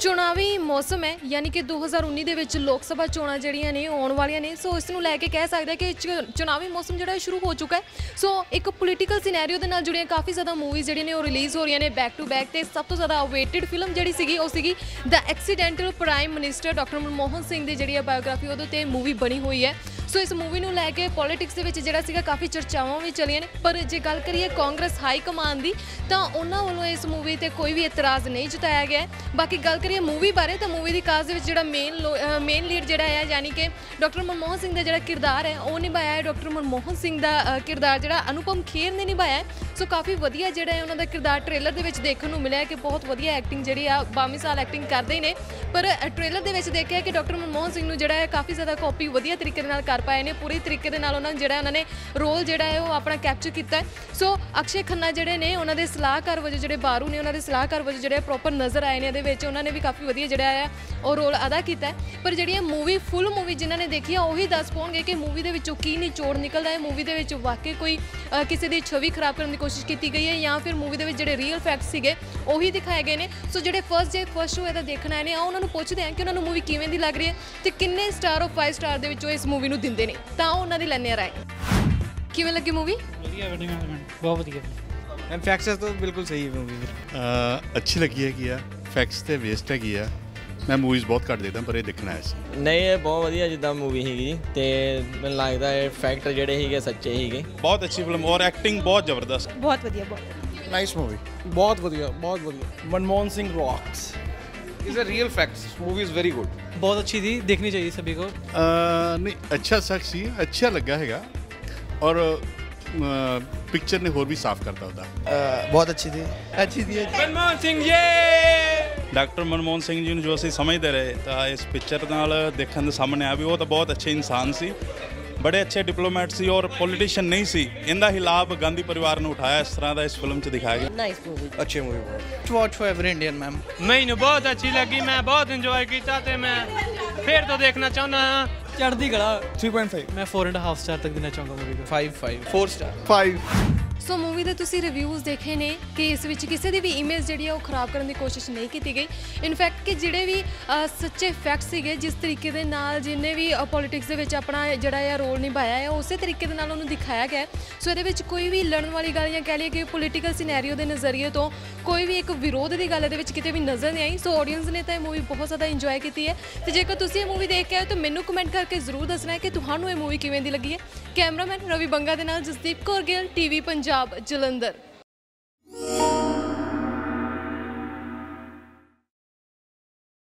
ਚੁਣਾਵੀ ਮੌਸਮ ਹੈ, ਯਾਨੀ ਕਿ 2019 ਦੇ ਵਿੱਚ ਲੋਕ ਸਭਾ ਚੋਣਾਂ ਜਿਹੜੀਆਂ ਨੇ, ਉਹ ਆਉਣ ਵਾਲੀਆਂ ਨੇ। ਸੋ ਇਸ ਨੂੰ ਲੈ ਕੇ ਕਹਿ ਸਕਦੇ ਹਾਂ ਕਿ ਚ- ਚੁਣਾਵੀ ਮੌਸਮ ਜਿਹੜਾ ਸ਼ੁਰੂ ਹੋ ਚੁੱਕਾ ਹੈ। ਸੋ ਇੱਕ ਪੋਲੀਟੀਕਲ ਸਿਨੈਰੀਓ ਦੇ ਨਾਲ ਜੁੜੀਆਂ ਕਾਫੀ ਜ਼ਿਆਦਾ ਮੂਵੀਜ਼ ਜਿਹੜੀਆਂ ਨੇ, ਉਹ ਰਿਲੀਜ਼ ਹੋ ਰਹੀਆਂ ਨੇ ਬੈਕ ਟੂ ਬੈਕ ਤੇ ਸਭ ਤੋਂ ਜ਼ਿਆਦਾ ਅਵੇਟਡ ਫਿਲਮ ਜਿਹੜੀ ਸੀਗੀ, ਉਹ ਸੀਗੀ ਦਾ accidental prime minister doctor Manmohan Singh ਦੀ ਜਿਹੜੀ ਹੈ ਬਾਇਓਗ੍ਰਾਫੀ ਉਹਦੇ ਤੇ ਮੂਵੀ ਬਣੀ ਹੋਈ ਹੈ। ਸੋ ਇਸ ਮੂਵੀ ਨੂੰ ਲੈ ਕੇ ਪੋਲਿਟਿਕਸ ਦੇ ਵਿੱਚ ਜਿਹੜਾ ਸੀਗਾ ਕਾਫੀ ਚਰਚਾਵਾਂ ਵੀ ਚੱਲੀਆਂ ਨੇ। ਪਰ ਜੇ ਗੱਲ ਕਰੀਏ ਕਾਂਗਰਸ ਹਾਈ ਕਮਾਂਡ ਦੀ, ਤਾਂ ਉਹਨਾਂ ਵੱਲੋਂ ਇਸ ਮੂਵੀ ਤੇ ਕੋਈ ਵੀ ਇਤਰਾਜ਼ ਨਹੀਂ ਜਤਾਇਆ ਗਿਆ ਬਾਕੀ ਗੱਲ ਕਰੀਏ ਮੂਵੀ ਬਾਰੇ, ਤਾਂ ਮੂਵੀ ਦੀ ਕਾਸਟ ਦੇ ਵਿੱਚ ਜਿਹੜਾ ਮੇਨ ਮੇਨ ਲੀਡ ਜਿਹੜਾ ਹੈ, ਯਾਨੀ ਕਿ ਡਾਕਟਰ ਮਨਮੋਹਨ ਸਿੰਘ ਦਾ ਜਿਹੜਾ ਕਿਰਦਾਰ ਹੈ, ਉਹ ਨਿਭਾਇਆ ਹੈ। ਡਾਕਟਰ ਮਨਮੋਹਨ ਸਿੰਘ ਦਾ ਕਿਰਦਾਰ ਜਿਹੜਾ ਅਨੁਪਮ ਖੇਰ ਨੇ ਨਿਭਾਇਆ ਸੋ ਕਾਫੀ ਵਧੀਆ ਜਿਹੜਾ ਹੈ ਉਹਨਾਂ ਦਾ ਕਿਰਦਾਰ ਟ੍ਰੇਲਰ ਦੇ ਵਿੱਚ ਦੇਖਣ ਨੂੰ ਮਿਲਿਆ ਕਿ ਬਹੁਤ ਵਧੀਆ ਐਕਟਿੰਗ ਜਿਹੜੀ ਆ 22 ਸਾਲ ਐਕਟਿੰਗ ਕਰਦੇ ਹੀ ਨੇ। ਪਰ ਟ੍ਰੇਲਰ ਦੇ ਵਿੱਚ ਦੇਖਿਆ ਕਿ ਡਾਕਟਰ ਮਨਮੋਹਨ ਸਿੰਘ ਨੂੰ ਜਿਹੜਾ ਹੈ ਕਾਫੀ ਜ਼ਿਆਦਾ ਕਾਪੀ ਵਧੀਆ ਤਰੀਕੇ ਦੇ ਨਾਲ ਕਰ ਪਾਏ ਨੇ, ਪੂਰੀ ਤਰੀਕੇ ਦੇ ਨਾਲ ਉਹਨਾਂ ਨੂੰ ਜਿਹੜਾ ਉਹਨਾਂ ਨੇ ਰੋਲ ਜਿਹੜਾ ਹੈ ਉਹ ਆਪਣਾ ਕੈਪਚਰ ਕੀਤਾ ਸੋ, ਅਕਸ਼ੇ ਖੰਨਾ ਜਿਹੜੇ ਨੇ, ਉਹਨਾਂ ਦੇ ਸਲਾਹਕਾਰ ਵਜੋਂ ਜਿਹੜੇ ਬਾਰੂ ਨੇ, ਉਹਨਾਂ ਦੇ ਸਲਾਹਕਾਰ ਵਜੋਂ ਜਿਹੜੇ ਪ੍ਰੋਪਰ ਨਜ਼ਰ ਆਏ ਨੇ, ਇਹਦੇ ਵਿੱਚ ਉਹਨਾਂ ਨੇ ਵੀ ਕਾਫੀ ਵਧੀਆ ਜਿਹੜਾ ਹੈ ਉਹ ਰੋਲ ਅਦਾ ਕੀਤਾ ਪਰ ਜਿਹੜੀ ਇਹ ਮੂਵੀ ਫੁੱਲ ਮੂਵੀ ਜਿਨ੍ਹਾਂ ਨੇ ਦੇਖੀ ਆ ਉਹੀ ਦੱਸ ਪਾਉਣਗੇ ਕਿ ਮੂਵੀ ਦੇ ਵਿੱਚੋਂ ਕੀ ਨਿਚੋੜ ਨਿਕਲਦਾ ਹੈ। ਮੂਵੀ ਦੇ ਵਿੱਚ ਵਾਕਈ ਕੋਈ ਕਿਸੇ ਦੀ ਛਵੀ ਖਰਾਬ ਕਰਨ ਦੀ ਕੋਸ਼ਿਸ਼ ਕੀਤੀ ਗਈ ਹੈ ਜਾਂ ਫਿਰ ਮੂਵੀ ਦੇ ਵਿੱਚ ਜਿਹੜੇ ਰੀਅਲ ਫੈਕਟਸ ਸੀਗੇ ਉਹੀ ਦਿਖਾਏ ਗਏ ਨੇ। ਸੋ ਜਿਹੜੇ ਫਰਸਟ ਡੇ ਫਰਸਟ ਸ਼ੋ ਇਹਦਾ ਦੇਖਣ ਆਏ ਨੇ। ਆ ਉਹਨਾਂ ਨੂੰ ਪੁੱਛਦੇ ਆ ਕਿ ਉਹਨਾਂ ਨੂੰ ਮੂਵੀ ਕਿਵੇਂ ਦੀ ਲੱਗ ਰਹੀ ਹੈ ਤੇ ਕਿੰਨੇ ਸਟਾਰ ਆਫ 5 ਸਟਾਰ ਦੇ ਵਿੱਚੋਂ ਇਸ ਮੂਵੀ ਨੂੰ ਦਿੰਦੇ ਨੇ। ਤਾਂ ਉਹ ਉਹਨਾਂ ਦੀ ਲੈਣੇ ਰਾਏ। ਕਿਵੇਂ ਲੱਗੀ ਮੂਵੀ ਵਧੀਆ ਵੈਡਿੰਗ ਬਹੁਤ ਵਧੀਆ। ਐਂਡ ਫੈਕਟਸ ਤਾਂ ਬਿਲਕੁਲ ਸਹੀ ਹੈ ਮੂਵੀ ਅ, ਅੱਛੀ ਲੱਗੀ ਹੈਗੀ ਆ। ਫੈਕਟਸ ਤੇ ਵੇਸਟ ਹੈਗੀ ਆ। ਮੈਂ ਮੂਵੀਜ਼ ਬਹੁਤ ਘੱਟ ਦੇਖਦਾ ਪਰ ਇਹ ਦੇਖਣਾ ਹੈ ਨਹੀਂ ਇਹ ਬਹੁਤ ਵਧੀਆ ਜਿੱਦਾਂ ਮੂਵੀ ਹੈਗੀ ਤੇ ਮੈਨੂੰ ਲੱਗਦਾ ਇਹ ਫੈਕਟ ਜਿਹੜੇ ਹੈਗੇ ਸੱਚੇ ਹੈਗੇ ਬਹੁਤ ਅੱਛੀ ਫਿਲਮ ਔਰ ਐਕਟਿੰਗ ਬਹੁਤ ਜ਼ਬਰਦਸਤ ਬਹੁਤ ਵਧੀਆ ਬਹੁਤ ਨਾਈਸ ਮੂਵੀ ਬਹੁਤ ਵਧੀਆ ਬਹੁਤ ਵਧੀਆ Manmohan Singh rocks is a real fact movie is very good बहुत अच्छी थी देखनी चाहिए सभी को आ, नहीं अच्छा शख्स ही अच्छा लगा हैगा और पिक्चर ने और भी साफ़ करता होता बहुत अच्छी थी अच्छी थी मनमोहन सिंह ये ਡਾਕਟਰ ਮਨਮੋਹਨ ਸਿੰਘ ਜੀ ਨੂੰ ਜੋ ਅਸੀਂ ਸਮਝਦੇ ਰਹੇ ਤਾਂ ਇਸ ਪਿਕਚਰ ਨਾਲ ਦੇਖਣ ਦੇ ਸਾਹਮਣੇ ਆ ਵੀ ਉਹ ਤਾਂ ਬਹੁਤ ਅੱਛੇ ਇਨਸਾਨ ਸੀ ਬੜੇ ਅੱਛੇ ਡਿਪਲੋਮੈਟ ਸੀ ਔਰ ਪੋਲੀਟੀਸ਼ੀਅਨ ਨਹੀਂ ਸੀ ਇਹਦਾ ਹੀ ਲਾਭ ਗਾਂਧੀ ਪਰਿਵਾਰ ਨੂੰ ਉਠਾਇਆ ਇਸ ਤਰ੍ਹਾਂ ਦਾ ਇਸ ਫਿਲਮ 'ਚ ਦਿਖਾਇਆ ਗਿਆ। ਨਾਈਸ ਮੂਵੀ ਅੱਛੀ ਮੂਵੀ ਬਹੁਤ। Watch for every Indian ma'am ਮੈਨੂੰ ਬਹੁਤ ਅੱਛੀ ਲੱਗੀ ਮੈਂ ਬਹੁਤ ਇੰਜੋਏ ਕੀਤਾ ਤੇ ਮੈਂ ਫੇਰ ਤੋਂ ਦੇਖਣਾ ਚਾਹੁੰਦਾ ਹਾਂ। ਚੜ੍ਹਦੀ ਕਲਾ। 3.5 ਮੈਂ 4.5 ਸਟਾਰ ਤੱਕ ਦੇਣਾ ਚਾਹਾਂਗਾ ਮੂਵੀ ਨੂੰ। 5 5 4 ਸਟਾਰ 5 ਸੋ ਮੂਵੀ ਦੇ ਤੁਸੀਂ ਰਿਵਿਊਜ਼ ਦੇਖੇ ਨੇ ਕਿ ਇਸ ਵਿੱਚ ਕਿਸੇ ਦੀ ਵੀ ਇਮੇਜ ਜਿਹੜੀ ਆ ਉਹ ਖਰਾਬ ਕਰਨ ਦੀ ਕੋਸ਼ਿਸ਼ ਨਹੀਂ ਕੀਤੀ ਗਈ। ਇਨਫੈਕਟ ਕਿ ਜਿਹੜੇ ਵੀ ਸੱਚੇ ਫੈਕਟ ਸੀਗੇ, ਜਿਸ ਤਰੀਕੇ ਦੇ ਨਾਲ ਜਿੰਨੇ ਵੀ ਪੋਲਿਟਿਕਸ ਦੇ ਵਿੱਚ ਆਪਣਾ ਜਿਹੜਾ ਆ ਰੋਲ ਨਿਭਾਇਆ ਹੈ ਉਸੇ ਤਰੀਕੇ ਦੇ ਨਾਲ ਉਹਨੂੰ ਦਿਖਾਇਆ ਗਿਆ। ਸੋ ਇਹਦੇ ਵਿੱਚ ਕੋਈ ਵੀ ਲੜਨ ਵਾਲੀ ਗੱਲ ਜਾਂ ਕਹਿ ਲਈਏ ਕਿ ਪੋਲੀਟੀਕਲ ਸਿਨੈਰੀਓ ਦੇ ਨਜ਼ਰੀਏ ਤੋਂ ਕੋਈ ਵੀ ਇੱਕ ਵਿਰੋਧ ਦੀ ਗੱਲ ਇਹਦੇ ਵਿੱਚ ਕਿਤੇ ਵੀ ਨਜ਼ਰ ਨਹੀਂ ਆਈ। ਸੋ ਆਡੀਅנס ਨੇ ਤਾਂ ਇਹ ਮੂਵੀ ਬਹੁਤ ਜ਼ਿਆਦਾ ਇੰਜੋਏ ਕੀਤੀ ਹੈ। ਤੇ ਜੇਕਰ ਤੁਸੀਂ ਇਹ ਮੂਵੀ ਦੇਖ ਕੇ ਆਏ ਹੋ, ਤਾਂ ਮੈਨੂੰ ਕਮੈਂਟ ਕਰਕੇ ਜ਼ਰੂਰ ਦੱਸਣਾ ਹੈ ਕਿ ਤੁਹਾਨੂੰ ਇਹ ਮੂਵੀ ਕਿਵੇਂ ਦੀ ਲੱਗੀ ਹੈ। ਕੈਮਰਾਮੈਨ ਰਵੀ ਬੰਗਾ ਦੇ ਨਾਲ ਜਸਦੀਪ ਕੌਰ ਗਿੱਲ ਟੀਵੀ ਪੰਜਾਬ ਜਲੰਧਰ